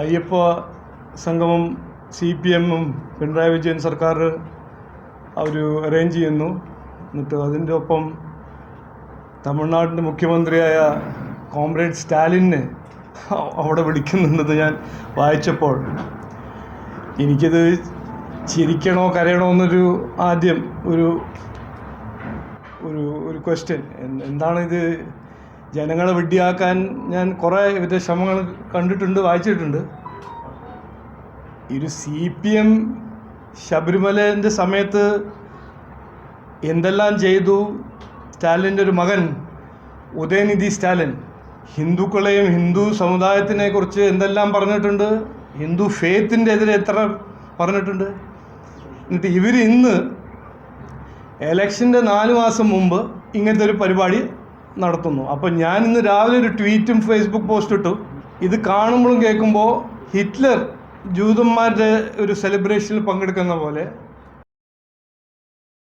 അയ്യപ്പ സംഗമം C P എമ്മും പിണറായി വിജയൻ സർക്കാർ അവർ അറേഞ്ച് ചെയ്യുന്നു. എന്നിട്ട് അതിന്റെ ഒപ്പം തമിഴ്നാടിന്റെ മുഖ്യമന്ത്രിയായ കോമ്രേഡ് സ്റ്റാലിനെ അവിടെ വിളിക്കുന്നുണ്ടെന്ന് ഞാൻ വായിച്ചപ്പോൾ. എനിക്കത് ചിരിക്കണോ കരയണോ എന്നൊരു ആദ്യം ഒരു ഒരു ഒരു ക്വസ്റ്റ്യൻ എന്താണിത് ജനങ്ങളെ വിഡ്ഢിയാക്കാൻ ഞാൻ കുറേ വിധ ശ്രമങ്ങൾ കണ്ടിട്ടുണ്ട് വായിച്ചിട്ടുണ്ട്. ഒരു സി പി എം ശബരിമലേന്റെ സമയത്ത് എന്തെല്ലാം ചെയ്തു? സ്റ്റാലിന്റെ ഒരു മകൻ ഉദയനിധി സ്റ്റാലിൻ. ഹിന്ദുക്കളെയും ഹിന്ദു സമുദായത്തിനെ കുറിച്ച് എന്തെല്ലാം പറഞ്ഞിട്ടുണ്ട്? ഹിന്ദു ഫെയ്ത്തിന്റെ എതിരെ എത്ര പറഞ്ഞിട്ടുണ്ട്? എന്നിട്ട് ഇവർ ഇന്ന് എലക്ഷന്റെ നാല് മാസം മുമ്പ് ഇങ്ങനത്തെ ഒരു പരിപാടി നടത്തുന്നു. അപ്പോൾ ഞാൻ ഇന്ന് രാവിലെ ഒരു ട്വീറ്റും ഫേസ്ബുക്ക് പോസ്റ്റ് ഇട്ടു. ഇത് കാണുമ്പോഴും കേൾക്കുമ്പോൾ ഹിറ്റ്ലർ ജൂതന്മാരുടെ ഒരു സെലിബ്രേഷനിൽ പങ്കെടുക്കുന്ന പോലെ